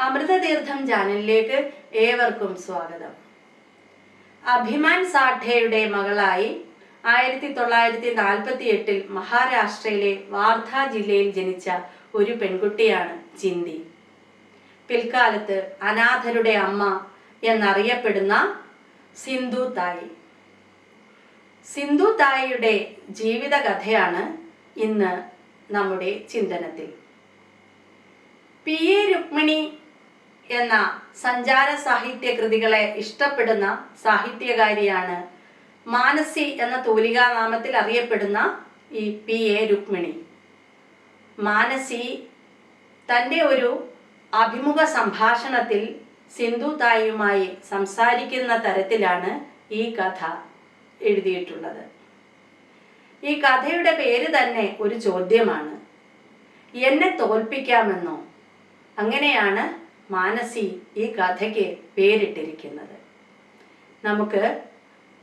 അമൃതതീർത്ഥം ചാനലിലേക്ക് ഏവർക്കും സ്വാഗതം. അഭിമാൻ സാഠേയുടെ മകളായി ആയിരത്തി തൊള്ളായിരത്തി നാൽപ്പത്തി എട്ടിൽ മഹാരാഷ്ട്രയിലെ വാർധ ജില്ലയിൽ ജനിച്ച ഒരു പെൺകുട്ടിയാണ് ചിന്തി പിൽക്കാലത്ത് അനാഥരുടെ അമ്മ എന്നറിയപ്പെടുന്ന സിന്ധു തായി. സിന്ധു തായിയുടെ ജീവിതകഥയാണ് ഇന്ന് നമ്മുടെ ചിന്തനത്തിൽ. പി. എ. രുക്മിണി എന്ന സഞ്ചാര സാഹിത്യ കൃതികളെ ഇഷ്ടപ്പെടുന്ന സാഹിത്യകാരിയാണ് മാനസി എന്ന തൂലികാനാമത്തിൽ അറിയപ്പെടുന്ന ഈ പി. എ. രുക്മിണി. മാനസി തന്റെ ഒരു അഭിമുഖ സംഭാഷണത്തിൽ സിന്ധു തായിയുമായി സംസാരിക്കുന്ന തരത്തിലാണ് ഈ കഥ എഴുതിയിട്ടുള്ളത്. ഈ കഥയുടെ പേര് തന്നെ ഒരു ചോദ്യമാണ്. എന്നെ തോൽപ്പിക്കാമെന്നോ? അങ്ങനെയാണ് മാനസി ഈ കഥയ്ക്ക് പേരിട്ടിരിക്കുന്നത്. നമുക്ക്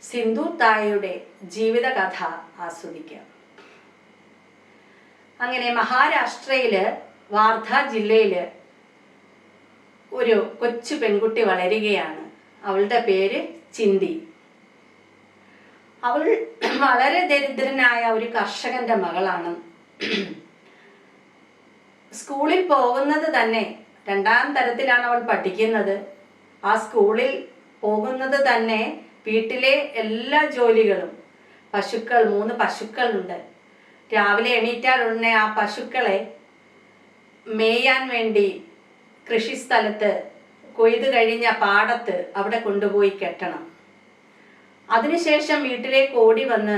സിന്ധു തായയുടെ ജീവിതകഥ ആസ്വദിക്കാം. അങ്ങനെ മഹാരാഷ്ട്രയിൽ വാർധ ജില്ലയിൽ ഒരു കൊച്ചു പെൺകുട്ടി വളരുകയാണ്. അവളുടെ പേര് ചിന്തി. അവൾ വളരെ ദരിദ്രനായ ഒരു കർഷകന്റെ മകളാണ്. സ്കൂളിൽ പോകുന്നത് തന്നെ രണ്ടാം തരത്തിലാണ് അവൾ പഠിക്കുന്നത്. ആ സ്കൂളിൽ പോകുന്നത് തന്നെ വീട്ടിലെ എല്ലാ ജോലികളും പശുക്കൾ മൂന്ന് പശുക്കളുണ്ട്. രാവിലെ എണീറ്റാൽ ആ പശുക്കളെ മേയാൻ വേണ്ടി കൃഷി സ്ഥലത്ത് കൊയ്ത് കഴിഞ്ഞ പാടത്ത് അവിടെ കൊണ്ടുപോയി കെട്ടണം. അതിനുശേഷം വീട്ടിലേക്ക് ഓടി വന്ന്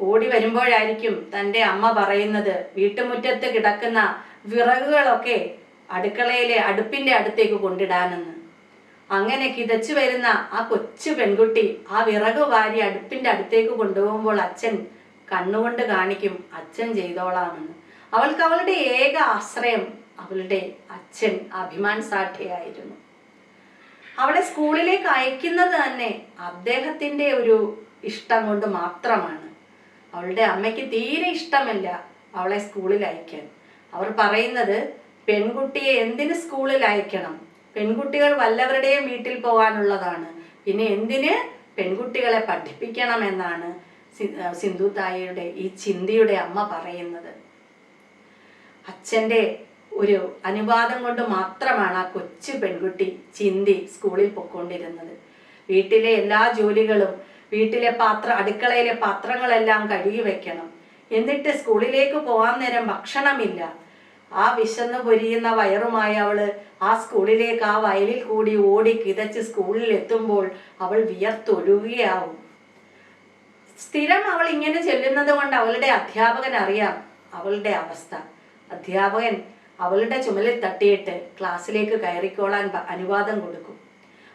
ഓടി വരുമ്പോഴായിരിക്കും തന്റെ അമ്മ പറയുന്നത് വീട്ടുമുറ്റത്ത് കിടക്കുന്ന വിറകുകളൊക്കെ അടുക്കളയിലെ അടുപ്പിന്റെ അടുത്തേക്ക് കൊണ്ടിടാനെന്ന്. അങ്ങനെ കിതച്ചു വരുന്ന ആ കൊച്ചു പെൺകുട്ടി ആ വിറക് വാരി അടുപ്പിന്റെ അടുത്തേക്ക് കൊണ്ടുപോകുമ്പോൾ അച്ഛൻ കണ്ണുകൊണ്ട് കാണിക്കും അച്ഛൻ ചെയ്തോളാമെന്ന്. അവൾക്ക് അവളുടെ ഏക ആശ്രയം അവളുടെ അച്ഛൻ അഭിമാൻ സാഠ്യയായിരുന്നു. അവളെ സ്കൂളിലേക്ക് അയക്കുന്നത് തന്നെ അദ്ദേഹത്തിന്റെ ഒരു ഇഷ്ടം കൊണ്ട് മാത്രമാണ്. അവളുടെ അമ്മയ്ക്ക് തീരെ ഇഷ്ടമല്ല അവളെ സ്കൂളിൽ അയക്കാൻ. അവർ പറയുന്നത് പെൺകുട്ടിയെ എന്തിന് സ്കൂളിൽ അയക്കണം? പെൺകുട്ടികൾ വല്ലവരുടെയും വീട്ടിൽ പോകാനുള്ളതാണ്. പിന്നെ എന്തിന് പെൺകുട്ടികളെ പഠിപ്പിക്കണം എന്നാണ് സിന്ധു തായയുടെ ഈ ചിന്തയുടെ അമ്മ പറയുന്നത്. അച്ഛന്റെ ഒരു അനുവാദം കൊണ്ട് മാത്രമാണ് ആ കൊച്ചു പെൺകുട്ടി ചിന്തി സ്കൂളിൽ പൊക്കോണ്ടിരുന്നത് വീട്ടിലെ എല്ലാ ജോലികളും വീട്ടിലെ പാത്ര അടുക്കളയിലെ പാത്രങ്ങളെല്ലാം കഴുകി വെക്കണം. എന്നിട്ട് സ്കൂളിലേക്ക് പോകാൻ നേരം ഭക്ഷണമില്ല. ആ വിശന്ന് പൊരിയുന്ന വയറുമായി അവൾ ആ സ്കൂളിലേക്ക് ആ വയലിൽ കൂടി ഓടി കിതച്ച് സ്കൂളിൽ എത്തുമ്പോൾ അവൾ വിയർത്തൊഴുകയാവും. സ്ഥിരം അവൾ ഇങ്ങനെ ചെല്ലുന്നത് കൊണ്ട് അവളുടെ അധ്യാപകൻ അറിയാം അവളുടെ അവസ്ഥ. അധ്യാപകൻ അവളുടെ ചുമലിൽ തട്ടിയിട്ട് ക്ലാസ്സിലേക്ക് കയറിക്കോളാൻ അനുവാദം കൊടുക്കും.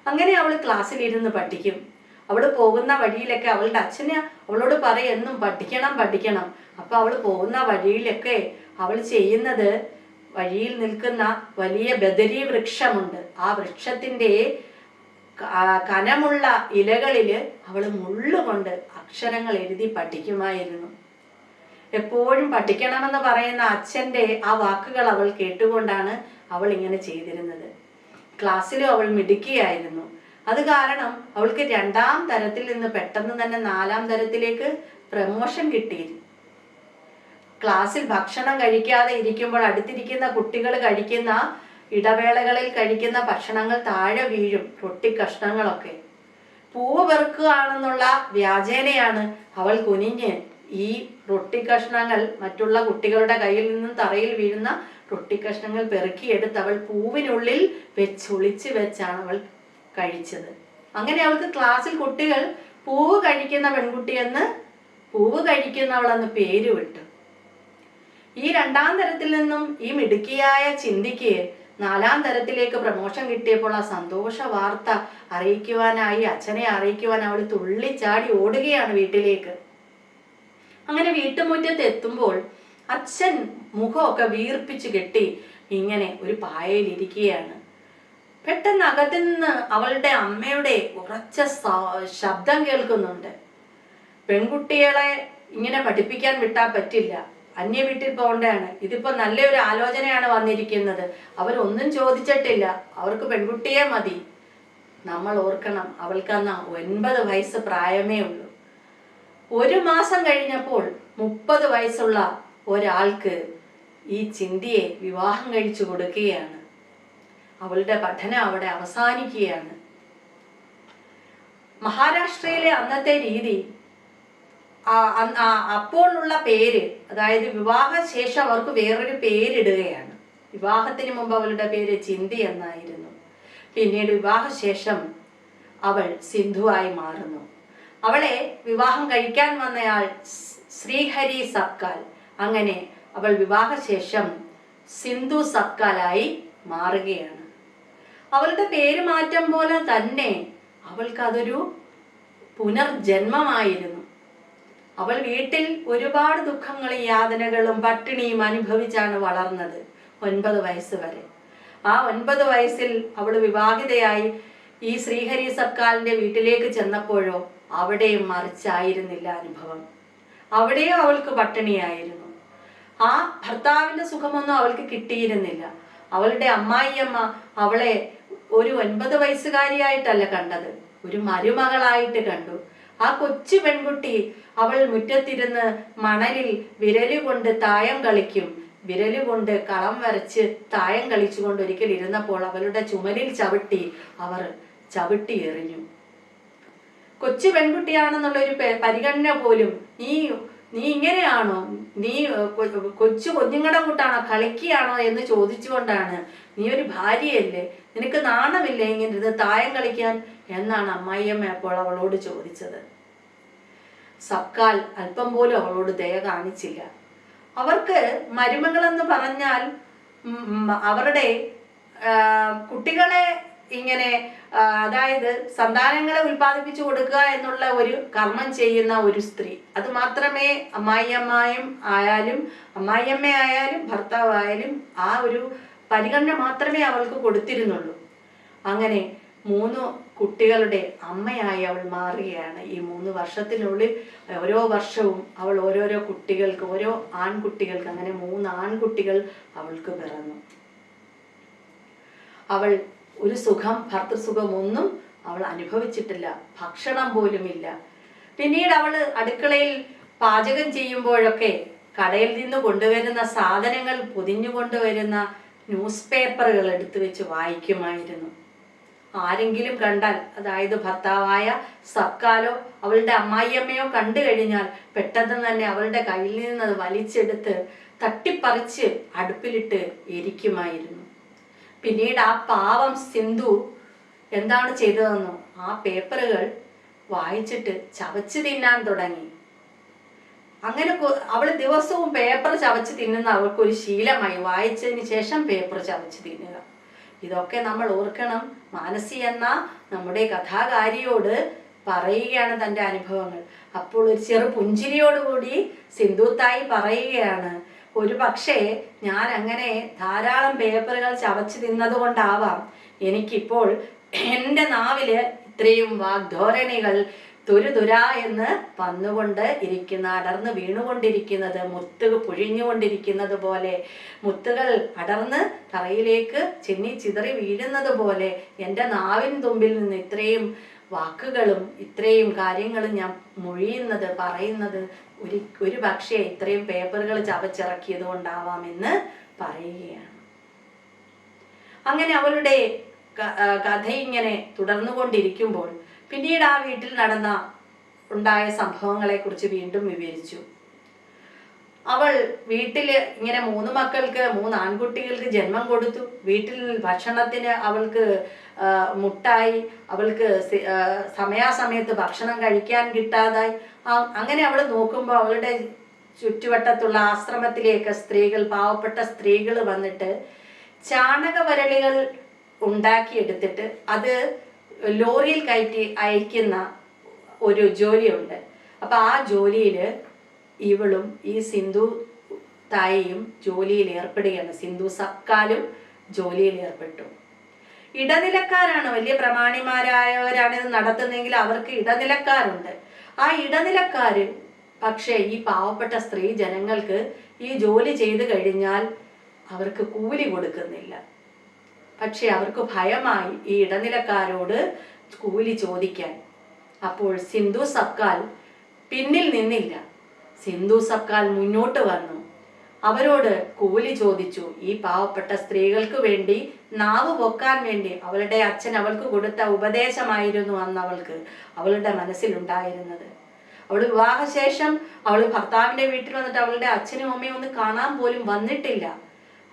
അങ്ങനെ അവൾ ക്ലാസ്സിലിരുന്ന് പഠിക്കും. അവൾ പോകുന്ന വഴിയിലൊക്കെ അവളുടെ അച്ഛന് അവളോട് പറയും എന്നും പഠിക്കണം പഠിക്കണം. അപ്പൊ അവൾ പോകുന്ന വഴിയിലൊക്കെ അവൾ ചെയ്യുന്നത് വഴിയിൽ നിൽക്കുന്ന വലിയ ബദരി വൃക്ഷമുണ്ട്. ആ വൃക്ഷത്തിന്റെ കനമുള്ള ഇലകളിൽ അവൾ മുള്ളുകൊണ്ട് അക്ഷരങ്ങൾ എഴുതി പഠിക്കുമായിരുന്നു. എപ്പോഴും പഠിക്കണമെന്ന് പറയുന്ന അച്ഛന്റെ ആ വാക്കുകൾ അവൾ കേട്ടുകൊണ്ടാണ് അവൾ ഇങ്ങനെ ചെയ്തിരുന്നത്. ക്ലാസ്സിലും അവൾ മിടുക്കിയായിരുന്നു. അത് കാരണം അവൾക്ക് രണ്ടാം തരത്തിൽ നിന്ന് പെട്ടെന്ന് തന്നെ നാലാം തരത്തിലേക്ക് പ്രമോഷൻ കിട്ടിയിരുന്നു. ക്ലാസ്സിൽ ഭക്ഷണം കഴിക്കാതെ ഇരിക്കുമ്പോൾ അടുത്തിരിക്കുന്ന കുട്ടികൾ കഴിക്കുന്ന ഇടവേളകളിൽ കഴിക്കുന്ന ഭക്ഷണങ്ങൾ താഴെ വീഴും റൊട്ടി കഷ്ണങ്ങളൊക്കെ. പൂവ് പെറുക്കുകയാണെന്നുള്ള വ്യാജേനയാണ് അവൾ കുനിഞ്ഞ് ഈ റൊട്ടി കഷ്ണങ്ങൾ മറ്റുള്ള കുട്ടികളുടെ കയ്യിൽ നിന്നും തറയിൽ വീഴുന്ന റൊട്ടി കഷ്ണങ്ങൾ പെറുക്കിയെടുത്ത് അവൾ പൂവിനുള്ളിൽ വെച്ച് ഒളിച്ച് വെച്ചാണ് അവൾ കഴിച്ചത്. അങ്ങനെ അവൾക്ക് ക്ലാസ്സിൽ കുട്ടികൾ പൂവ് കഴിക്കുന്ന പെൺകുട്ടിയെന്ന് പൂവ് കഴിക്കുന്നവളെന്ന് പേര് വിട്ടു ഈ രണ്ടാം തരത്തിൽ നിന്നും ഈ മിടുക്കിയായ ചിന്തിക്ക് നാലാം തരത്തിലേക്ക് പ്രമോഷൻ കിട്ടിയപ്പോൾ ആ സന്തോഷ വാർത്ത അറിയിക്കുവാനായി അച്ഛനെ അറിയിക്കുവാൻ അവൾ തുള്ളിച്ചാടി ഓടുകയാണ് വീട്ടിലേക്ക്. അങ്ങനെ വീട്ടുമുറ്റത്ത് എത്തുമ്പോൾ അച്ഛൻ മുഖമൊക്കെ വീർപ്പിച്ച് കെട്ടി ഇങ്ങനെ ഒരു പായയിലിരിക്കുകയാണ്. പെട്ടെന്ന് അകത്തു നിന്ന് അവളുടെ അമ്മയുടെ ഉറച്ച ശബ്ദം കേൾക്കുന്നുണ്ട്. പെൺകുട്ടികളെ ഇങ്ങനെ പഠിപ്പിക്കാൻ വിട്ടാൽ പറ്റില്ല. അന്യ വീട്ടിൽ പോകേണ്ടതാണ്. ഇതിപ്പോ നല്ലൊരു ആലോചനയാണ് വന്നിരിക്കുന്നത്. അവരൊന്നും ചോദിച്ചിട്ടില്ല. അവർക്ക് പെൺകുട്ടിയെ മതി. നമ്മൾ ഓർക്കണം അവൾക്കന്ന് ഒൻപത് വയസ്സ് പ്രായമേ ഉള്ളൂ. ഒരു മാസം കഴിഞ്ഞപ്പോൾ മുപ്പത് വയസ്സുള്ള ഒരാൾക്ക് ഈ ചിന്തിയെ വിവാഹം കഴിച്ചു കൊടുക്കുകയാണ്. അവളുടെ പഠനം അവിടെ അവസാനിക്കുകയാണ്. മഹാരാഷ്ട്രയിലെ അന്നത്തെ രീതി അപ്പോഴുള്ള പേര് അതായത് വിവാഹശേഷം അവർക്ക് വേറൊരു പേരിടുകയാണ്. വിവാഹത്തിന് മുമ്പ് അവളുടെ പേര് ചിന്തി എന്നായിരുന്നു. പിന്നീട് വിവാഹശേഷം അവൾ സിന്ധുവായി മാറുന്നു. അവളെ വിവാഹം കഴിക്കാൻ വന്നയാൾ ശ്രീഹരി സബ്കാൽ. അങ്ങനെ അവൾ വിവാഹശേഷം സിന്ധു സബ്കാലായി മാറുകയാണ്. അവളുടെ പേര് മാറ്റം പോലെ തന്നെ അവൾക്കതൊരു പുനർജന്മമായിരുന്നു. അവൾ വീട്ടിൽ ഒരുപാട് ദുഃഖങ്ങളും യാതനകളും പട്ടിണിയും അനുഭവിച്ചാണ് വളർന്നത് ഒൻപത് വയസ്സ് വരെ. ആ ഒൻപത് വയസ്സിൽ അവൾ വിവാഹിതയായി ഈ ശ്രീഹരി സർക്കാരിന്റെ വീട്ടിലേക്ക് ചെന്നപ്പോഴോ അവിടെയും മറിച്ചായിരുന്നില്ല അനുഭവം. അവിടെയും അവൾക്ക് പട്ടിണിയായിരുന്നു. ആ ഭർത്താവിന്റെ സുഖമൊന്നും അവൾക്ക് കിട്ടിയിരുന്നില്ല. അവളുടെ അമ്മായിയമ്മ അവളെ ഒരു ഒൻപത് വയസ്സുകാരിയായിട്ടല്ല കണ്ടത്. ഒരു മരുമകളായിട്ട് കണ്ടു. ആ കൊച്ചു പെൺകുട്ടി അവൾ മുറ്റത്തിരുന്ന് മണലിൽ വിരലുകൊണ്ട് തായം കളിക്കും. വിരലുകൊണ്ട് കളം വരച്ച് തായം കളിച്ചുകൊണ്ട് ഒരിക്കൽ ഇരുന്നപ്പോൾ അവളുടെ ചുമലിൽ ചവിട്ടി അവർ ചവിട്ടി എറിഞ്ഞു. കൊച്ചു പെൺകുട്ടിയാണെന്നുള്ള ഒരു പരിഗണന പോലും നീ നീ ഇങ്ങനെയാണോ? നീ കൊച്ചു കുഞ്ഞുങ്ങളുടെ കൂട്ടാണോ? കളിക്കുകയാണോ എന്ന് ചോദിച്ചുകൊണ്ടാണ് നീ ഒരു ഭാര്യയല്ലേ? നിനക്ക് നാണമില്ലേ ഇങ്ങനെ ഇത് തായം കളിക്കാൻ? എന്നാണ് അമ്മായിയമ്മ അപ്പോൾ അവളോട് ചോദിച്ചത്. സബ്കാൽ അല്പം പോലും അവളോട് ദയ കാണിച്ചില്ല. അവർക്ക് മരുമകളെന്ന് പറഞ്ഞാൽ അവരുടെ കുട്ടികളെ ഇങ്ങനെ അതായത് സന്താനങ്ങളെ ഉൽപ്പാദിപ്പിച്ചു കൊടുക്കുക എന്നുള്ള ഒരു കർമ്മം ചെയ്യുന്ന ഒരു സ്ത്രീ. അത് മാത്രമേ അമ്മായിയമ്മായും ആയാലും അമ്മായിയമ്മ ആയാലും ഭർത്താവായാലും ആ ഒരു പരിഗണന മാത്രമേ അവൾക്ക് കൊടുത്തിരുന്നുള്ളൂ. അങ്ങനെ മൂന്ന് കുട്ടികളുടെ അമ്മയായി അവൾ മാറുകയാണ്. ഈ മൂന്ന് വർഷത്തിനുള്ളിൽ ഓരോ വർഷവും അവൾ ഓരോരോ കുട്ടികൾക്ക് ഓരോ ആൺകുട്ടികൾക്ക് അങ്ങനെ മൂന്ന് ആൺകുട്ടികൾ അവൾക്ക് പിറന്നു. അവൾ ഒരു സുഖം ഭർത്തൃസുഖമൊന്നും അവൾ അനുഭവിച്ചിട്ടില്ല. ഭക്ഷണം പോലുമില്ല. പിന്നീട് അവൾ അടുക്കളയിൽ പാചകം ചെയ്യുമ്പോഴൊക്കെ കടയിൽ നിന്ന് കൊണ്ടുവരുന്ന സാധനങ്ങൾ പൊതിഞ്ഞു കൊണ്ടുവരുന്ന ന്യൂസ് പേപ്പറുകൾ എടുത്തു വെച്ച് വായിക്കുമായിരുന്നു. ആരെങ്കിലും കണ്ടാൽ അതായത് ഭർത്താവായ സബ്കാലോ അവളുടെ അമ്മായിയമ്മയോ കണ്ടു കഴിഞ്ഞാൽ പെട്ടെന്ന് തന്നെ അവളുടെ കയ്യിൽ നിന്ന് അത് വലിച്ചെടുത്ത് തട്ടിപ്പറിച്ച് അടുപ്പിലിട്ട് എരിക്കുമായിരുന്നു. പിന്നീട് ആ പാവം സിന്ധു എന്താണ് ചെയ്തതെന്നോ ആ പേപ്പറുകൾ വായിച്ചിട്ട് ചവച്ച് തിന്നാൻ തുടങ്ങി. അങ്ങനെ അവൾ ദിവസവും പേപ്പർ ചവച്ച് തിന്നുന്ന അവൾക്കൊരു ശീലമായി. വായിച്ചതിന് ശേഷം പേപ്പർ ചവച്ച് തിന്നുക. ഇതൊക്കെ നമ്മൾ ഓർക്കണം. മാനസി എന്ന നമ്മുടെ കഥാകാരിയോട് പറയുകയാണ് തന്റെ അനുഭവങ്ങൾ. അപ്പോൾ ഒരു ചെറു പുഞ്ചിരിയോടുകൂടി സിന്ധുത്തായി പറയുകയാണ്. ഒരു പക്ഷേ ഞാൻ അങ്ങനെ ധാരാളം പേപ്പറുകൾ ചവച്ച് തിന്നതുകൊണ്ടാവാം എനിക്കിപ്പോൾ എന്റെ നാവിൽ ഇത്രയും വാഗ്ധോരണികൾ തുരുതുര എന്ന് വന്നുകൊണ്ട് ഇരിക്കുന്ന അടർന്ന് വീണുകൊണ്ടിരിക്കുന്നത് മുത്ത് പുഴിഞ്ഞുകൊണ്ടിരിക്കുന്നത് പോലെ മുത്തുകൾ അടർന്ന് തറയിലേക്ക് ചിന്നി ചിതറി വീഴുന്നത് പോലെ എന്റെ നാവിൻ തുമ്പിൽ നിന്ന് ഇത്രയും വാക്കുകളും ഇത്രയും കാര്യങ്ങളും ഞാൻ മൊഴിയുന്നത് പറയുന്നത് ഒരു ഒരു പക്ഷേ ഇത്രയും പേപ്പറുകൾ ചവച്ചിറക്കിയത് കൊണ്ടാവാമെന്ന് പറയുകയാണ്. അങ്ങനെ അവരുടെ കഥ ഇങ്ങനെ തുടർന്നുകൊണ്ടിരിക്കുമ്പോൾ പിന്നീട് ആ വീട്ടിൽ നടന്ന ഉണ്ടായ സംഭവങ്ങളെ കുറിച്ച് വീണ്ടും വിവരിച്ചു. അവൾ വീട്ടിൽ ഇങ്ങനെ മൂന്ന് മക്കൾക്ക് മൂന്ന് ആൺകുട്ടികൾക്ക് ജന്മം കൊടുത്തു. വീട്ടിൽ ഭക്ഷണത്തിന് അവൾക്ക് മുട്ടായി അവൾക്ക് സമയാസമയത്ത് ഭക്ഷണം കഴിക്കാൻ കിട്ടാതായി. അങ്ങനെ അവൾ നോക്കുമ്പോൾ അവളുടെ ചുറ്റുവട്ടത്തുള്ള ആശ്രമത്തിലേക്ക് സ്ത്രീകൾ പാവപ്പെട്ട സ്ത്രീകൾ വന്നിട്ട് ചാണകവരളികൾ ഉണ്ടാക്കിയെടുത്തിട്ട് അത് ലോറിയിൽ കയറ്റി അയക്കുന്ന ഒരു ജോലിയുണ്ട്. അപ്പൊ ആ ജോലിയിൽ ഇവളും ഈ സിന്ധു തായിയും ജോലിയിൽ ഏർപ്പെടുകയാണ്. സിന്ധു സക്കാലും ജോലിയിൽ ഏർപ്പെട്ടു. ഇടനിലക്കാരാണ്. വലിയ പ്രമാണിമാരായവരാണ് ഇത് നടത്തുന്നതെങ്കിൽ അവർക്ക് ഇടനിലക്കാരുണ്ട്. ആ ഇടനിലക്കാര് പക്ഷേ ഈ പാവപ്പെട്ട സ്ത്രീ ജനങ്ങൾക്ക് ഈ ജോലി ചെയ്തു കഴിഞ്ഞാൽ അവർക്ക് കൂലി കൊടുക്കുന്നില്ല. പക്ഷെ അവർക്ക് ഭയമായി ഈ ഇടനിലക്കാരോട് കൂലി ചോദിക്കാൻ. അപ്പോൾ സിന്ധു സബ്കാൽ പിന്നിൽ നിന്നില്ല. സിന്ധു സബ്കാൽ മുന്നോട്ട് വന്നു. അവരോട് കൂലി ചോദിച്ചു ഈ പാവപ്പെട്ട സ്ത്രീകൾക്ക് വേണ്ടി നാവ് പൊക്കാൻ വേണ്ടി അവളുടെ അച്ഛൻ അവൾക്ക് കൊടുത്ത ഉപദേശമായിരുന്നു അന്ന് അവൾക്ക് അവളുടെ മനസ്സിലുണ്ടായിരുന്നത്. അവൾ വിവാഹശേഷം അവൾ ഭർത്താവിന്റെ വീട്ടിൽ വന്നിട്ട് അവളുടെ അച്ഛനും അമ്മയും ഒന്ന് കാണാൻ പോലും വന്നിട്ടില്ല.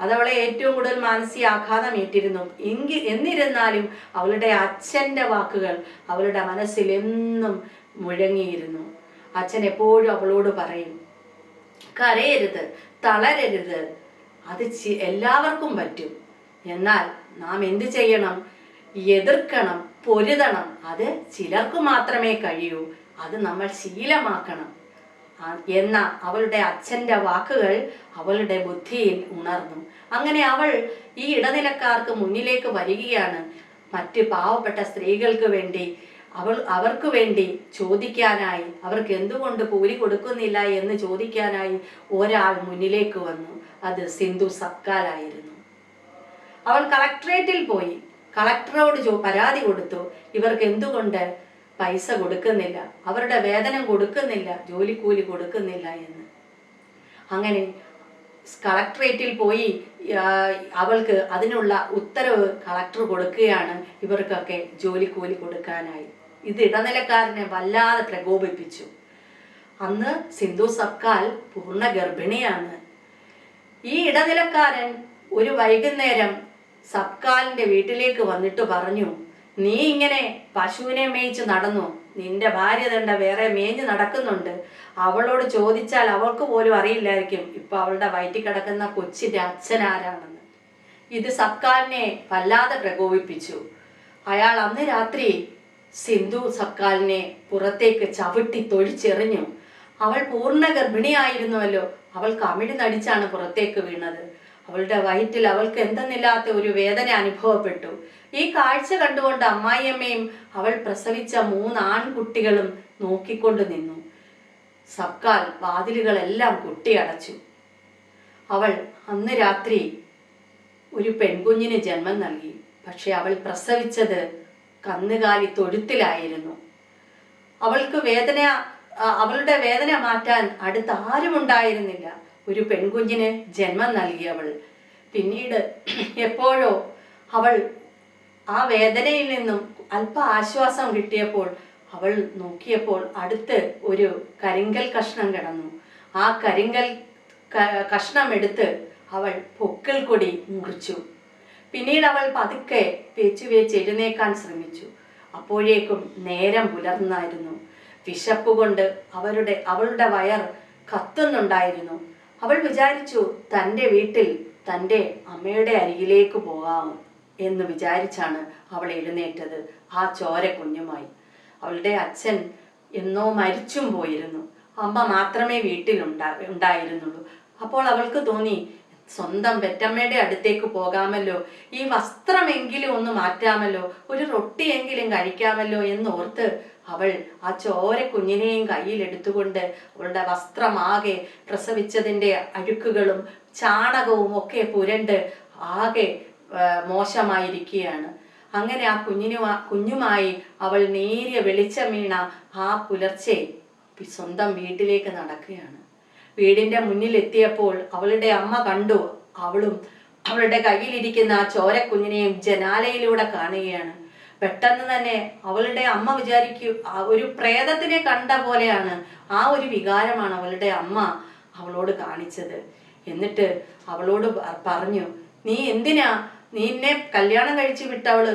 അതവളെ ഏറ്റവും കൂടുതൽ മാനസിക ആഘാതം ഏറ്റിരുന്നു. എങ്കി എന്നിരുന്നാലും അവളുടെ അച്ഛന്റെ വാക്കുകൾ അവളുടെ മനസ്സിൽ എന്നും മുഴങ്ങിയിരുന്നു. അച്ഛൻ എപ്പോഴും അവളോട് പറയും കരയരുത് തളരരുത് അത് എല്ലാവർക്കും പറ്റും. എന്നാൽ നാം എന്ത് ചെയ്യണം? എതിർക്കണം പൊരുതണം. അത് ചിലർക്ക് മാത്രമേ കഴിയൂ. അത് നമ്മൾ ശീലമാക്കണം. എന്ന അവളുടെ അച്ഛന്റെ വാക്കുകൾ അവളുടെ ബുദ്ധിയിൽ ഉണർന്നു. അങ്ങനെ അവൾ ഈ ഇടനിലക്കാർക്ക് മുന്നിലേക്ക് വരികയാണ്. മറ്റ് പാവപ്പെട്ട സ്ത്രീകൾക്ക് വേണ്ടി അവൾ അവർക്ക് വേണ്ടി ചോദിക്കാനായി. അവർക്ക് എന്തുകൊണ്ട് കൂലി കൊടുക്കുന്നില്ല എന്ന് ചോദിക്കാനായി ഒരാൾ മുന്നിലേക്ക് വന്നു. അത് സിന്ധു സർക്കാരായിരുന്നു അവൾ കളക്ട്രേറ്റിൽ പോയി. കളക്ടറോട് പരാതി കൊടുത്തു. ഇവർക്ക് എന്തുകൊണ്ട് പൈസ കൊടുക്കുന്നില്ല. അവരുടെ വേതനം കൊടുക്കുന്നില്ല. ജോലിക്കൂലി കൊടുക്കുന്നില്ല എന്ന്. അങ്ങനെ കളക്ടറേറ്റിൽ പോയി അവൾക്ക് അതിനുള്ള ഉത്തരവ് കളക്ടർ കൊടുക്കുകയാണ് ഇവർക്കൊക്കെ ജോലിക്കൂലി കൊടുക്കാനായി. ഇത് ഇടനിലക്കാരനെ വല്ലാതെ പ്രകോപിപ്പിച്ചു. അന്ന് സിന്ധു സബ്കാൽ പൂർണ ഗർഭിണിയാണ്. ഈ ഇടനിലക്കാരൻ ഒരു വൈകുന്നേരം സബ്കാലിന്റെ വീട്ടിലേക്ക് വന്നിട്ട് പറഞ്ഞു നീ ഇങ്ങനെ പശുവിനെ മേയിച്ച് നടന്നു. നിന്റെ ഭാര്യ തണ്ട വേറെ മേഞ്ഞ് നടക്കുന്നുണ്ട്. അവളോട് ചോദിച്ചാൽ അവൾക്ക് പോലും അറിയില്ലായിരിക്കും. ഇപ്പൊ അവളുടെ വയറ്റിൽ കിടക്കുന്ന കൊച്ചിന്റെ അച്ഛൻ ആരാണെന്ന് ഇത് സർക്കാരിനെ വല്ലാതെ പ്രകോപിപ്പിച്ചു. അയാൾ അന്ന് രാത്രി സിന്ധു സക്കാലിനെ പുറത്തേക്ക് ചവിട്ടി തൊഴിച്ചെറിഞ്ഞു. അവൾ പൂർണ ഗർഭിണിയായിരുന്നുവല്ലോ. അവൾ കമിഴി നടിച്ചാണ് പുറത്തേക്ക് വീണത്. അവളുടെ വയറ്റിൽ അവൾക്ക് എന്തെന്നില്ലാത്ത ഒരു വേദന അനുഭവപ്പെട്ടു. ഈ കാഴ്ച കണ്ടുകൊണ്ട് അമ്മായിയമ്മയും അവൾ പ്രസവിച്ച മൂന്ന് ആൺകുട്ടികളും നോക്കിക്കൊണ്ട് നിന്നു. സബ്കാൽ വാതിലുകളെല്ലാം കുട്ടിയടച്ചു. അവൾ അന്ന് രാത്രി ഒരു പെൺകുഞ്ഞിന് ജന്മം നൽകി. പക്ഷെ അവൾ പ്രസവിച്ചത് കന്നുകാലി തൊഴുത്തിലായിരുന്നു. അവൾക്ക് വേദന അവളുടെ വേദന മാറ്റാൻ അടുത്ത് ആരും ഉണ്ടായിരുന്നില്ല. ഒരു പെൺകുഞ്ഞിന് ജന്മം നൽകി അവൾ. പിന്നീട് എപ്പോഴോ അവൾ ആ വേദനയിൽ നിന്നും അല്പ ആശ്വാസം കിട്ടിയപ്പോൾ അവൾ നോക്കിയപ്പോൾ അടുത്ത് ഒരു കരിങ്കൽ കഷ്ണം കിടന്നു. ആ കരിങ്കൽ കഷ്ണം എടുത്ത് അവൾ പൊക്കൽ കൊടി മുറിച്ചു. പിന്നീട് അവൾ പതുക്കെ വേച്ചു വേച്ച് എഴുന്നേക്കാൻ ശ്രമിച്ചു. അപ്പോഴേക്കും നേരം പുലർന്നായിരുന്നു. വിശപ്പ് കൊണ്ട് അവരുടെ അവളുടെ വയർ കത്തുന്നുണ്ടായിരുന്നു. അവൾ വിചാരിച്ചു തന്റെ വീട്ടിൽ തന്റെ അമ്മയുടെ അരികിലേക്ക് പോകാം. എന്ന് വിചാരിച്ചാണ് അവൾ എഴുന്നേറ്റത്. ആ ചോര കുഞ്ഞുമായി. അവളുടെ അച്ഛൻ എന്നോ മരിച്ചും പോയിരുന്നു. അമ്മ മാത്രമേ വീട്ടിൽ ഉണ്ടായിരുന്നുള്ളൂ. അപ്പോൾ അവൾക്ക് തോന്നി സ്വന്തം പെറ്റമ്മയുടെ അടുത്തേക്ക് പോകാമല്ലോ. ഈ വസ്ത്രമെങ്കിലും ഒന്ന് മാറ്റാമല്ലോ. ഒരു റൊട്ടിയെങ്കിലും കഴിക്കാമല്ലോ എന്നോർത്ത് അവൾ ആ ചോര കുഞ്ഞിനെയും കയ്യിലെടുത്തുകൊണ്ട് അവളുടെ വസ്ത്രമാകെ പ്രസവിച്ചതിന്റെ അഴുക്കുകളും ചാണകവും ഒക്കെ പുരണ്ട് ആകെ മോശമായിരിക്കുകയാണ്. അങ്ങനെ ആ കുഞ്ഞിനു കുഞ്ഞുമായി അവൾ നേരിയ വെളിച്ചം വീണ ആ പുലർച്ചെ സ്വന്തം വീട്ടിലേക്ക് നടക്കുകയാണ്. വീടിന്റെ മുന്നിൽ എത്തിയപ്പോൾ അവളുടെ അമ്മ കണ്ടു. അവളും അവളുടെ കയ്യിലിരിക്കുന്ന ആ ചോരക്കുഞ്ഞിനെയും ജനാലയിലൂടെ കാണുകയാണ്. പെട്ടെന്ന് തന്നെ അവളുടെ അമ്മ വിചാരിക്കൂ ഒരു പ്രേതത്തിനെ കണ്ട പോലെയാണ് ആ ഒരു വികാരമാണ് അവളുടെ അമ്മ അവളോട് കാണിച്ചത്. എന്നിട്ട് അവളോട് പറഞ്ഞു നീ എന്തിനാ നിന്നെ കല്യാണം കഴിച്ചു വിട്ടവൾ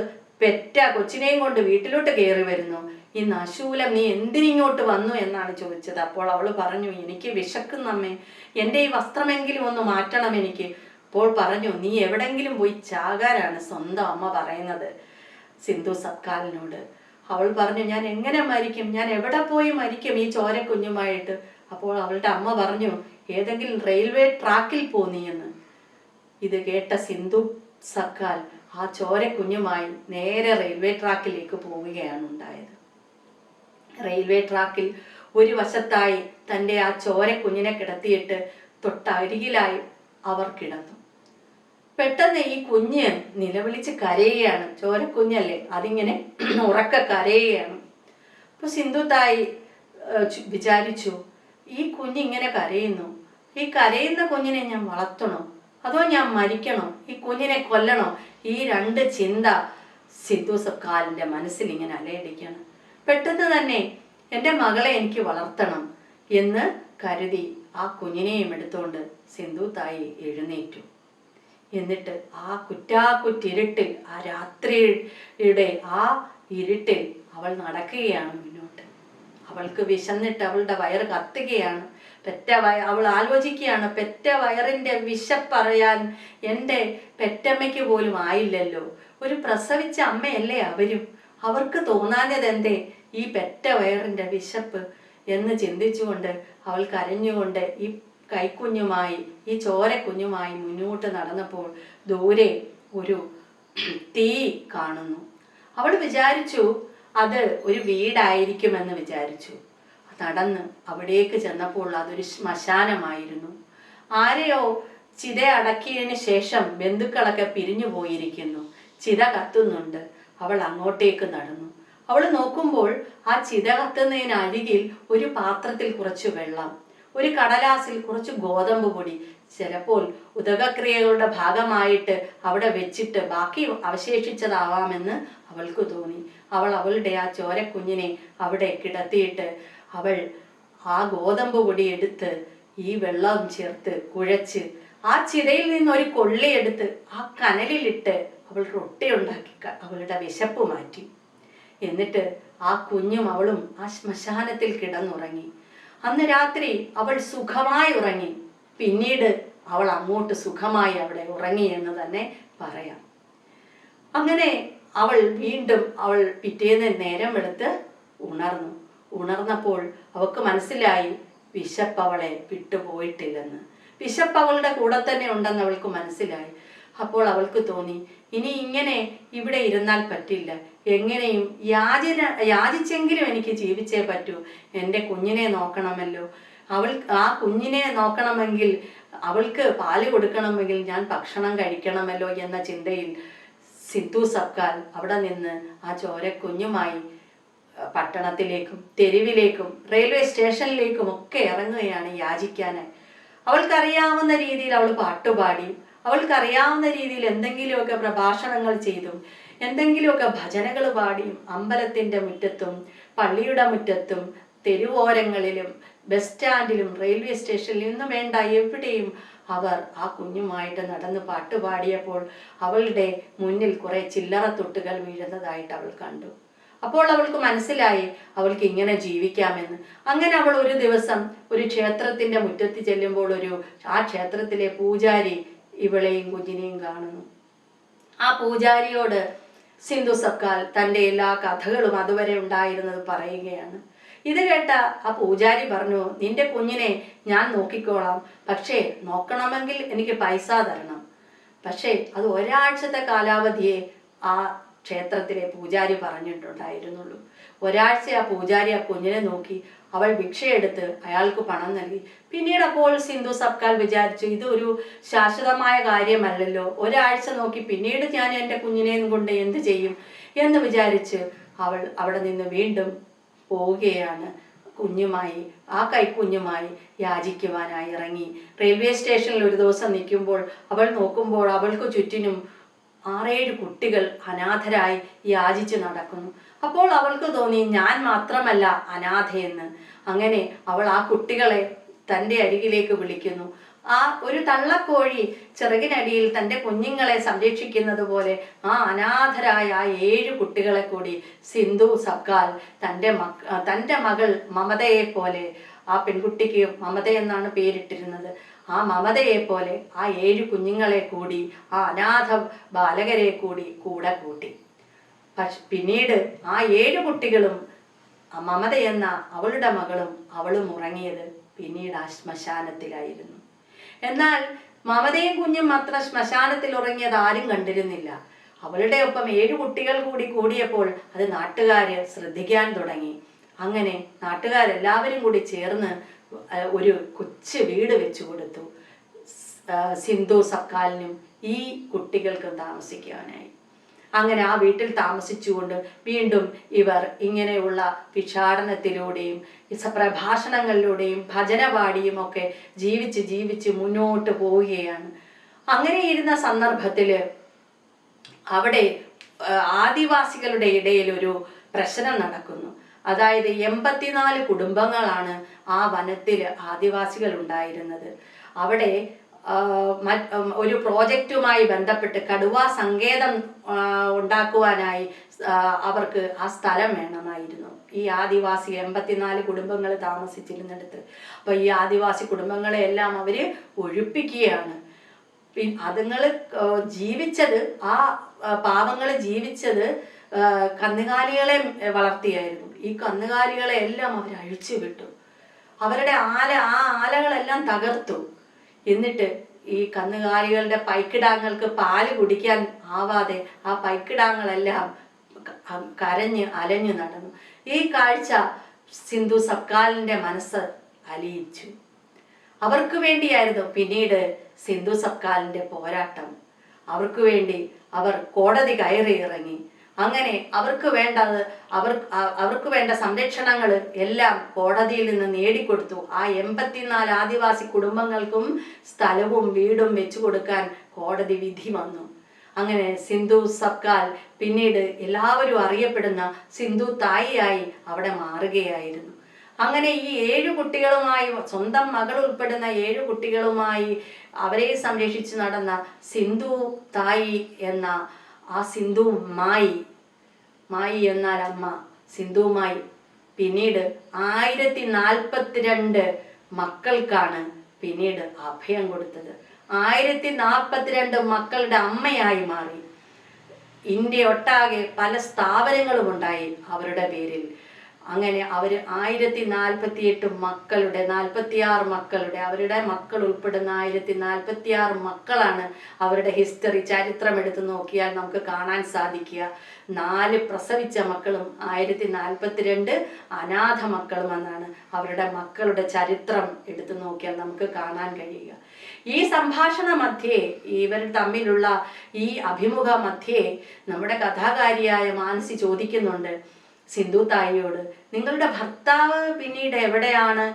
പെറ്റ കൊച്ചിനെയും കൊണ്ട് വീട്ടിലോട്ട് കയറി വരുന്നു. ഈ നശൂലം നീ എന്തിനിങ്ങോട്ട് വന്നു എന്നാണ് ചോദിച്ചത്. അപ്പോൾ അവൾ പറഞ്ഞു എനിക്ക് വിശക്കുന്നമ്മേ എന്റെ ഈ വസ്ത്രമെങ്കിലും ഒന്ന് മാറ്റണം എനിക്ക്. അപ്പോൾ പറഞ്ഞു നീ എവിടെങ്കിലും പോയി ചാകാനാണ് സ്വന്തം അമ്മ പറയുന്നത്. സിന്ധു സത്കാലിനോട്. അവൾ പറഞ്ഞു ഞാൻ എങ്ങനെ മരിക്കും? ഞാൻ എവിടെ പോയി മരിക്കും ഈ ചോര കുഞ്ഞുമായിട്ട് അപ്പോൾ അവളുടെ അമ്മ പറഞ്ഞു ഏതെങ്കിലും റെയിൽവേ ട്രാക്കിൽ പോ നീ എന്ന്. ഇത് കേട്ട സിന്ധു സക്കാൽ ആ ചോര കുഞ്ഞുമായി നേരെ റെയിൽവേ ട്രാക്കിലേക്ക് പോവുകയാണ് ഉണ്ടായത്. റെയിൽവേ ട്രാക്കിൽ ഒരു വശത്തായി തന്റെ ആ ചോര കുഞ്ഞിനെ കിടത്തിയിട്ട് തൊട്ടരികിലായി അവർ കിടന്നു. പെട്ടെന്ന് ഈ കുഞ്ഞ് നിലവിളിച്ച് കരയുകയാണ്. ചോരക്കുഞ്ഞല്ലേ? അതിങ്ങനെ ഉറക്ക കരയുകയാണ്. അപ്പൊ സിന്ധു തായി ഏഹ്, ചു- വിചാരിച്ചു ഈ കുഞ്ഞിങ്ങനെ കരയുന്നു. ഈ കരയുന്ന കുഞ്ഞിനെ ഞാൻ വളർത്തണോ? അതോ ഞാൻ മരിക്കണോ? ഈ കുഞ്ഞിനെ കൊല്ലണോ? ഈ രണ്ട് ചിന്ത സിദ്ധു സക്കാലിന്റെ മനസ്സിൽ ഇങ്ങനെ അലയടിക്കണം പെട്ടെന്ന് തന്നെ എന്റെ മകളെ എനിക്ക് വളർത്തണം എന്ന് കരുതി ആ കുഞ്ഞിനെയും എടുത്തുകൊണ്ട് സിന്ധു തായി എഴുന്നേറ്റു. എന്നിട്ട് ആ കുറ്റാക്കുറ്റിരുട്ടിൽ ആ രാത്രിയുടെ ആ ഇരുട്ടിൽ അവൾ നടക്കുകയാണ് മുന്നോട്ട്. അവൾക്ക് വിശന്നിട്ട് അവളുടെ വയറ് കത്തുകയാണ്. പെറ്റ വയ അവൾ ആലോചിക്കുകയാണ് പെറ്റ വയറിന്റെ പറയാൻ എന്റെ പെറ്റമ്മയ്ക്ക് പോലും ആയില്ലല്ലോ. ഒരു പ്രസവിച്ച അമ്മയല്ലേ അവരും? അവർക്ക് തോന്നാഞ്ഞതെന്തേ? ഈ പെറ്റ വയറിന്റെ വിശപ്പ്. എന്ന് ചിന്തിച്ചുകൊണ്ട് അവൾ കരഞ്ഞുകൊണ്ട് ഈ കൈക്കുഞ്ഞുമായി ഈ ചോരക്കുഞ്ഞുമായി മുന്നോട്ട് നടന്നപ്പോൾ ദൂരെ ഒരു തീ കാണുന്നു. അവൾ വിചാരിച്ചു അത് ഒരു വീടായിരിക്കുമെന്ന് വിചാരിച്ചു. നടന്ന് അവിടേക്ക് ചെന്നപ്പോൾ അതൊരു ശ്മശാനമായിരുന്നു. ആരെയോ ചിത അടക്കിയതിന് ശേഷം ബന്ധുക്കളൊക്കെ പിരിഞ്ഞു പോയിരിക്കുന്നു. ചിത കത്തുന്നുണ്ട്. അവൾ അങ്ങോട്ടേക്ക് നടന്നു. അവൾ നോക്കുമ്പോൾ ആ ചിത കത്തുന്നതിനരികിൽ ഒരു പാത്രത്തിൽ കുറച്ച് വെള്ളം ഒരു കടലാസിൽ കുറച്ച് ഗോതമ്പ് പൊടി ചിലപ്പോൾ ഉദകക്രിയകളുടെ ഭാഗമായിട്ട് അവിടെ വെച്ചിട്ട് ബാക്കി അവശേഷിച്ചതാവാമെന്ന് അവൾക്ക് തോന്നി. അവൾ അവളുടെ ആ ചോരക്കുഞ്ഞിനെ അവിടെ കിടത്തിയിട്ട് അവൾ ആ ഗോതമ്പ് പൊടി എടുത്ത് ഈ വെള്ളം ചേർത്ത് കുഴച്ച് ആ ചിതയിൽ നിന്ന് ഒരു കൊള്ളിയെടുത്ത് ആ കനലിലിട്ട് അവൾ റൊട്ടി ഉണ്ടാക്കി അവളുടെ വിശപ്പ് മാറ്റി. എന്നിട്ട് ആ കുഞ്ഞും അവളും ആ ശ്മശാനത്തിൽ കിടന്നുറങ്ങി. അന്ന് രാത്രി അവൾ സുഖമായി ഉറങ്ങി. പിന്നീട് അവൾ അങ്ങോട്ട് സുഖമായി അവിടെ ഉറങ്ങി എന്ന് തന്നെ പറയാം. അങ്ങനെ അവൾ വീണ്ടും അവൾ പിറ്റേന്ന് നേരം എടുത്ത് ഉണർന്നു. ഉണർന്നപ്പോൾ അവൾക്ക് മനസ്സിലായി വിശപ്പ് അവളെ വിട്ടുപോയിട്ടില്ലെന്ന്. വിശപ്പ് അവളുടെ കൂടെ തന്നെ ഉണ്ടെന്ന് അവൾക്ക് മനസ്സിലായി. അപ്പോൾ അവൾക്ക് തോന്നി ഇനി ഇങ്ങനെ ഇവിടെ ഇരുന്നാൽ പറ്റില്ല. എങ്ങനെയും യാചന യാചിച്ചെങ്കിലും എനിക്ക് ജീവിച്ചേ പറ്റൂ. എന്റെ കുഞ്ഞിനെ നോക്കണമല്ലോ. അവൾ ആ കുഞ്ഞിനെ നോക്കണമെങ്കിൽ അവൾക്ക് പാൽ കൊടുക്കണമെങ്കിൽ ഞാൻ ഭക്ഷണം കഴിക്കണമല്ലോ എന്ന ചിന്തയിൽ സിദ്ധു സർക്കാർ അവിടെ നിന്ന് ആ ചോരക്കുഞ്ഞുമായി പട്ടണത്തിലേക്കും തെരുവിലേക്കും റെയിൽവേ സ്റ്റേഷനിലേക്കും ഒക്കെ ഇറങ്ങുകയാണ് യാചിക്കാൻ അവൾക്കറിയാവുന്ന രീതിയിൽ അവൾ പാട്ടുപാടി അവൾക്കറിയാവുന്ന രീതിയിൽ എന്തെങ്കിലുമൊക്കെ പ്രഭാഷണങ്ങൾ ചെയ്തും എന്തെങ്കിലുമൊക്കെ ഭജനകൾ പാടിയും അമ്പലത്തിന്റെ മുറ്റത്തും പള്ളിയുടെ മുറ്റത്തും തെരുവോരങ്ങളിലും ബസ് സ്റ്റാൻഡിലും റെയിൽവേ സ്റ്റേഷനിലും ഒന്നും വേണ്ട എവിടെയും അവർ ആ കുഞ്ഞുമായിട്ട് നടന്ന് പാട്ടുപാടിയപ്പോൾ അവളുടെ മുന്നിൽ കുറേ ചില്ലറ തൊട്ടുകൾ വീഴുന്നതായിട്ട് അവൾ കണ്ടു. അപ്പോൾ അവൾക്ക് മനസ്സിലായി അവൾക്ക് ഇങ്ങനെ ജീവിക്കാമെന്ന്. അങ്ങനെ അവൾ ഒരു ദിവസം ഒരു ക്ഷേത്രത്തിന്റെ മുറ്റത്ത് ചെല്ലുമ്പോൾ ഒരു ആ ക്ഷേത്രത്തിലെ പൂജാരി ഇവളെയും കുഞ്ഞിനെയും കാണുന്നു. ആ പൂജാരിയോട് സിന്ധു സക്കാൽ തന്റെ എല്ലാ കഥകളും അതുവരെ ഉണ്ടായിരുന്നത് പറയുകയാണ്. ഇത് കേട്ട ആ പൂജാരി പറഞ്ഞു നിന്റെ കുഞ്ഞിനെ ഞാൻ നോക്കിക്കോളാം. പക്ഷേ നോക്കണമെങ്കിൽ എനിക്ക് പൈസ തരണം. പക്ഷേ അത് ഒരാഴ്ചത്തെ കാലാവധിയെ ആ ക്ഷേത്രത്തിലെ പൂജാരി പറഞ്ഞിട്ടുണ്ടായിരുന്നുള്ളൂ. ഒരാഴ്ച ആ പൂജാരി ആ കുഞ്ഞിനെ നോക്കി അവൾ ഭിക്ഷയെടുത്ത് അയാൾക്ക് പണം നൽകി. പിന്നീട് അപ്പോൾ സിന്ധു സബ്കാൽ വിചാരിച്ചു ഇതൊരു ശാശ്വതമായ കാര്യമല്ലല്ലോ. ഒരാഴ്ച നോക്കി പിന്നീട് ഞാൻ എന്റെ കുഞ്ഞിനെയും കൊണ്ട് എന്ത് ചെയ്യും? എന്ന് വിചാരിച്ച് അവൾ അവിടെ നിന്ന് വീണ്ടും പോവുകയാണ്. കുഞ്ഞുമായി ആ കൈക്കുഞ്ഞുമായി യാചിക്കുവാനായി ഇറങ്ങി. റെയിൽവേ സ്റ്റേഷനിൽ ഒരു ദിവസം നിൽക്കുമ്പോൾ അവൾ നോക്കുമ്പോൾ അവൾക്ക് ചുറ്റിനും ആറേഴ് കുട്ടികൾ അനാഥരായി യാചിച്ച് നടക്കുന്നു. അപ്പോൾ അവൾക്ക് തോന്നി ഞാൻ മാത്രമല്ല അനാഥയെന്ന്. അങ്ങനെ അവൾ ആ കുട്ടികളെ തന്റെ അരികിലേക്ക് വിളിക്കുന്നു. ആ ഒരു തള്ളക്കോഴി ചിറകിനടിയിൽ തന്റെ കുഞ്ഞുങ്ങളെ സംരക്ഷിക്കുന്നത് പോലെ ആ അനാഥരായ ആ ഏഴ് കുട്ടികളെ കൂടി സിന്ധു സബ്കാൽ തന്റെ മക്ക തന്റെ മകൾ മമതയെ പോലെ ആ പെൺകുട്ടിക്ക് മമത എന്നാണ് പേരിട്ടിരുന്നത്. ആ മമതയെ പോലെ ആ ഏഴ് കുഞ്ഞുങ്ങളെ കൂടി ആ അനാഥ ബാലകരെ കൂടി കൂടെ കൂട്ടി. പിന്നീട് ആ ഏഴ് കുട്ടികളും മമത എന്ന അവളുടെ മകളും അവളും ഉറങ്ങിയത് പിന്നീട് ആ ശ്മശാനത്തിലായിരുന്നു. എന്നാൽ മമതയും കുഞ്ഞും അത്ര ശ്മശാനത്തിൽ ഉറങ്ങിയത് ആരും കണ്ടിരുന്നില്ല. അവളുടെ ഒപ്പം ഏഴ് കുട്ടികൾ കൂടി കൂടിയപ്പോൾ അത് നാട്ടുകാര് ശ്രദ്ധിക്കാൻ തുടങ്ങി. അങ്ങനെ നാട്ടുകാരെല്ലാവരും കൂടി ചേർന്ന് ഒരു കൊച്ചു വീട് വെച്ചു കൊടുത്തു. സിന്ധു സക്കാലിനും ഈ കുട്ടികൾക്കും താമസിക്കാനായി അങ്ങനെ ആ വീട്ടിൽ താമസിച്ചുകൊണ്ട് വീണ്ടും ഇവർ ഇങ്ങനെയുള്ള ഭിക്ഷാടനത്തിലൂടെയും പ്രഭാഷണങ്ങളിലൂടെയും ഭജനപാടിയും ഒക്കെ ജീവിച്ച് ജീവിച്ച് മുന്നോട്ട് പോവുകയാണ്. അങ്ങനെ ഇരുന്ന സന്ദർഭത്തിൽ അവിടെ ആദിവാസികളുടെ ഇടയിൽ ഒരു പ്രശ്നം നടക്കുന്നു. അതായത് എൺപത്തിനാല് കുടുംബങ്ങളാണ് ആ വനത്തിൽ ആദിവാസികൾ ഉണ്ടായിരുന്നത്. അവിടെ ഒരു പ്രോജക്റ്റുമായി ബന്ധപ്പെട്ട് കടുവാ സങ്കേതം ഉണ്ടാക്കുവാനായി അവർക്ക് ആ സ്ഥലം വേണമായിരുന്നു. ഈ ആദിവാസി എൺപത്തിനാല് കുടുംബങ്ങൾ താമസിച്ചിരുന്നിടത്ത്. അപ്പൊ ഈ ആദിവാസി കുടുംബങ്ങളെ എല്ലാം അവർ ഒഴിപ്പിക്കുകയാണ്. അതുങ്ങൾ ജീവിച്ചത് ആ പാവങ്ങൾ ജീവിച്ചത് കന്നുകാലികളെ വളർത്തിയായിരുന്നു. ഈ കന്നുകാലികളെ എല്ലാം അവർ അഴിച്ചു വിട്ടു. അവരുടെ ആല ആ ആലകളെല്ലാം തകർത്തു. എന്നിട്ട് ഈ കന്നുകാലികളുടെ പൈക്കിടാങ്ങൾക്ക് പാൽ കുടിക്കാൻ ആവാതെ ആ പൈക്കിടാങ്ങളെല്ലാം കരഞ്ഞ് അലഞ്ഞു നടന്നു. ഈ കാഴ്ച സിന്ധു സബ്കാലിന്റെ മനസ്സ് അലിയിച്ചു. അവർക്ക് വേണ്ടിയായിരുന്നു പിന്നീട് സിന്ധു സബ്കാലിന്റെ പോരാട്ടം. അവർക്ക് വേണ്ടി അവർ കോടതി കയറി ഇറങ്ങി. അങ്ങനെ അവർക്ക് വേണ്ടത് അവർ അവർക്ക് വേണ്ട സംരക്ഷണങ്ങൾ എല്ലാം കോടതിയിൽ നിന്ന് നേടിക്കൊടുത്തു. ആ എൺപത്തിനാല് ആദിവാസി കുടുംബങ്ങൾക്കും സ്ഥലവും വീടും വെച്ചു കൊടുക്കാൻ കോടതി വിധി വന്നു. അങ്ങനെ സിന്ധു സബ്കാൽ പിന്നീട് എല്ലാവരും അറിയപ്പെടുന്ന സിന്ധു തായിയായി അവിടെ മാറുകയായിരുന്നു. അങ്ങനെ ഈ ഏഴു കുട്ടികളുമായി സ്വന്തം മകൾ ഉൾപ്പെടുന്ന ഏഴു കുട്ടികളുമായി അവരെ സംരക്ഷിച്ച് നടന്ന സിന്ധു തായി എന്ന ആ സിന്ധു മായി മായി എന്നാൽ അമ്മ സിന്ധു മായി പിന്നീട് ആയിരത്തി നാൽപ്പത്തിരണ്ട് മക്കൾക്കാണ് പിന്നീട് അഭയം കൊടുത്തത്. ആയിരത്തി നാൽപ്പത്തിരണ്ട് മക്കളുടെ അമ്മയായി മാറി. ഇന്ത്യ ഒട്ടാകെ പല സ്ഥാപനങ്ങളും ഉണ്ടായി അവരുടെ പേരിൽ. അങ്ങനെ അവർ ആയിരത്തി നാൽപ്പത്തി എട്ട് മക്കളുടെ നാൽപ്പത്തിയാറ് മക്കളുടെ അവരുടെ മക്കൾ ഉൾപ്പെടുന്ന ആയിരത്തി നാൽപ്പത്തിയാറ് മക്കളാണ് അവരുടെ ഹിസ്റ്ററി ചരിത്രം എടുത്ത് നോക്കിയാൽ നമുക്ക് കാണാൻ സാധിക്കുക. നാല് പ്രസവിച്ച മക്കളും ആയിരത്തി നാൽപ്പത്തിരണ്ട് അനാഥ മക്കളും എന്നാണ് അവരുടെ മക്കളുടെ ചരിത്രം എടുത്തു നോക്കിയാൽ നമുക്ക് കാണാൻ കഴിയുക. ഈ സംഭാഷണ മധ്യേ ഇവർ തമ്മിലുള്ള ഈ അഭിമുഖ മധ്യേ നമ്മുടെ കഥാകാരിയായ മാനസി ചോദിക്കുന്നുണ്ട് സിന്ധു തായിയോട്. നിങ്ങളുടെ ഭർത്താവ് പിന്നീട് എവിടെയാണ്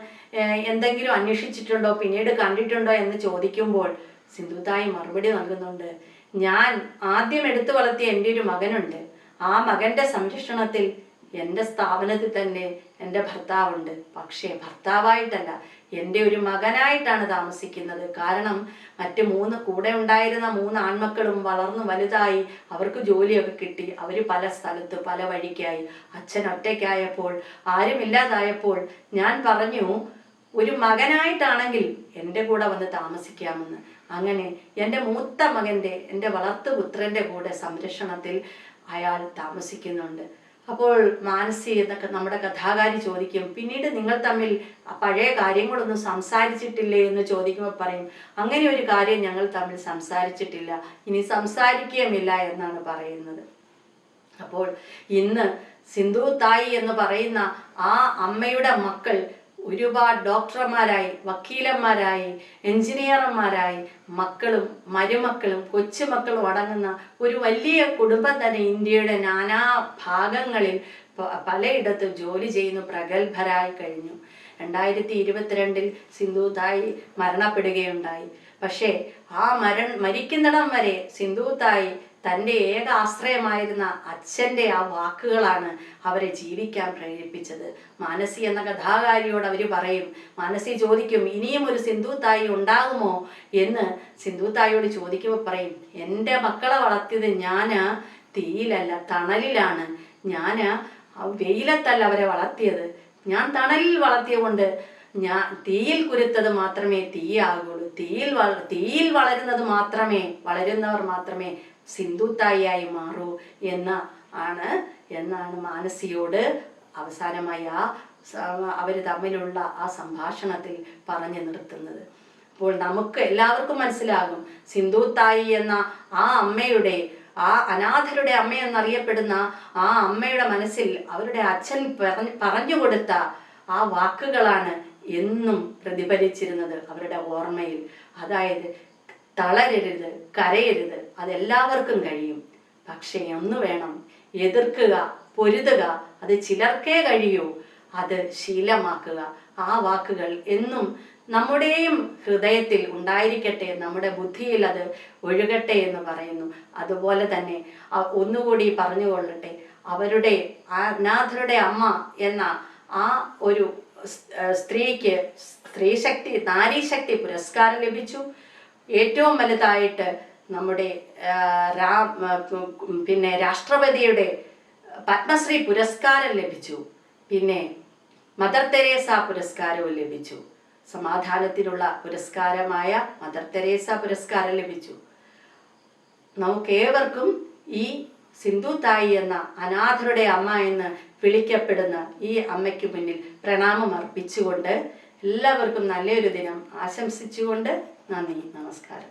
എന്തെങ്കിലും അന്വേഷിച്ചിട്ടുണ്ടോ പിന്നീട് കണ്ടിട്ടുണ്ടോ എന്ന് ചോദിക്കുമ്പോൾ സിന്ധു തായി മറുപടി നൽകുന്നുണ്ട്. ഞാൻ ആദ്യം എടുത്തു വളർത്തിയ എന്റെ ഒരു മകനുണ്ട്. ആ മകന്റെ സംരക്ഷണത്തിൽ എന്റെ സ്ഥാപനത്തിൽ തന്നെ എന്റെ ഭർത്താവുണ്ട്. പക്ഷേ ഭർത്താവായിട്ടല്ല എന്റെ ഒരു മകനായിട്ടാണ് താമസിക്കുന്നത്. കാരണം മറ്റ് മൂന്ന് കൂടെ ഉണ്ടായിരുന്ന മൂന്ന് ആൺമക്കളും വളർന്നു വലുതായി അവർക്ക് ജോലിയൊക്കെ കിട്ടി. അവർ പല സ്ഥലത്ത് പല വഴിക്കായി. അച്ഛൻ ഒറ്റയ്ക്കായപ്പോൾ ആരുമില്ലാതായപ്പോൾ ഞാൻ പറഞ്ഞു ഒരു മകനായിട്ടാണെങ്കിൽ എന്റെ കൂടെ വന്ന് താമസിക്കാമെന്ന്. അങ്ങനെ എന്റെ മൂത്ത മകന്റെ എന്റെ വളർത്തു പുത്രന്റെ കൂടെ സംരക്ഷണത്തിൽ അയാൾ താമസിക്കുന്നുണ്ട്. അപ്പോൾ മാനസി എന്നൊക്കെ നമ്മുടെ കഥാകാരി ചോദിക്കും പിന്നീട് നിങ്ങൾ തമ്മിൽ പഴയ കാര്യങ്ങളൊന്നും സംസാരിച്ചിട്ടില്ലേ? എന്ന് ചോദിക്കുമ്പോൾ പറയും അങ്ങനെ ഒരു കാര്യം ഞങ്ങൾ തമ്മിൽ സംസാരിച്ചിട്ടില്ല ഇനി സംസാരിക്കുകയുമില്ല എന്നാണ് പറയുന്നത്. അപ്പോൾ ഇന്ന് സിന്ധു തായി എന്ന് പറയുന്ന ആ അമ്മയുടെ മക്കൾ ഒരുപാട് ഡോക്ടർമാരായി വക്കീലന്മാരായി എഞ്ചിനീയർമാരായി മക്കളും മരുമക്കളും കൊച്ചുമക്കളും അടങ്ങുന്ന ഒരു വലിയ കുടുംബം തന്നെ ഇന്ത്യയുടെ നാനാ ഭാഗങ്ങളിൽ പലയിടത്ത് ജോലി ചെയ്യുന്നു പ്രഗത്ഭരായി കഴിഞ്ഞു. രണ്ടായിരത്തി ഇരുപത്തിരണ്ടിൽ സിന്ധു തായി മരണപ്പെടുകയുണ്ടായി. പക്ഷേ ആ മരൺ മരിക്കുന്നിടം വരെ സിന്ധു തായി തന്റെ ഏക ആശ്രയമായിരുന്ന അച്ഛന്റെ ആ വാക്കുകളാണ് അവരെ ജീവിക്കാൻ പ്രേരിപ്പിച്ചത്. മാനസി എന്ന കഥാകാരിയോട് അവർ പറയും മാനസി ചോദിക്കും ഇനിയും ഒരു സിന്ധു തായി ഉണ്ടാകുമോ? എന്ന് സിന്ധു തായിയോട് ചോദിക്കുമ്പോൾ പറയും എന്റെ മക്കളെ വളർത്തിയത് ഞാൻ തീയിലല്ല തണലിലാണ്. ഞാൻ വെയിലത്തല്ല അവരെ വളർത്തിയത്. ഞാൻ തണലിൽ വളർത്തിയതുകൊണ്ട് ഞാൻ തീയിൽ കുരുത്തത് മാത്രമേ തീയാകുള്ളൂ. തീയിൽ വള തീയിൽ വളരുന്നത് മാത്രമേ വളരുന്നവർ മാത്രമേ സിന്ധുത്തായിയായി മാറൂ എന്ന ആണ് എന്നാണ് മാനസിയോട് അവസാനമായി ആ അവർ തമ്മിലുള്ള ആ സംഭാഷണത്തിൽ പറഞ്ഞു നിർത്തുന്നത്. അപ്പോൾ നമുക്ക് എല്ലാവർക്കും മനസ്സിലാകും സിന്ധു തായി എന്ന ആ അമ്മയുടെ ആ അനാഥരുടെ അമ്മ എന്നറിയപ്പെടുന്ന ആ അമ്മയുടെ മനസ്സിൽ അവരുടെ അച്ഛൻ പറഞ്ഞു പറഞ്ഞു കൊടുത്ത ആ വാക്കുകളാണ് എന്നും പ്രതിഫലിച്ചിരുന്നത് അവരുടെ ഓർമ്മയിൽ. അതായത് തളരരുത് കരയരുത്. അതെല്ലാവർക്കും കഴിയും. പക്ഷേ ഒന്ന് വേണം. എതിർക്കുക പൊരുതുക അത് ചിലർക്കേ കഴിയൂ. അത് ശീലമാക്കുക. ആ വാക്കുകൾ എന്നും നമ്മുടെയും ഹൃദയത്തിൽ ഉണ്ടായിരിക്കട്ടെ നമ്മുടെ ബുദ്ധിയിൽ അത് ഒഴുകട്ടെ എന്ന് പറയുന്നു. അതുപോലെ തന്നെ ഒന്നുകൂടി പറഞ്ഞു പറഞ്ഞുകൊള്ളട്ടെ. അവരുടെ അനാഥരുടെ അമ്മ എന്ന ആ ഒരു സ്ത്രീക്ക് സ്ത്രീശക്തി നാരീശക്തി പുരസ്കാരം ലഭിച്ചു. ഏറ്റവും വലുതായിട്ട് നമ്മുടെ പിന്നെ രാഷ്ട്രപതിയുടെ പത്മശ്രീ പുരസ്കാരം ലഭിച്ചു. പിന്നെ മദർ തെരേസ പുരസ്കാരവും ലഭിച്ചു. സമാധാനത്തിനുള്ള പുരസ്കാരമായ മദർ തെരേസ പുരസ്കാരം ലഭിച്ചു. നമുക്കേവർക്കും ഈ സിന്ധു തായി എന്ന അനാഥരുടെ അമ്മ എന്ന് വിളിക്കപ്പെടുന്ന ഈ അമ്മയ്ക്ക് മുന്നിൽ പ്രണാമം അർപ്പിച്ചുകൊണ്ട് എല്ലാവർക്കും നല്ലൊരു ദിനം ആശംസിച്ചുകൊണ്ട് നന്ദി നമസ്കാരം.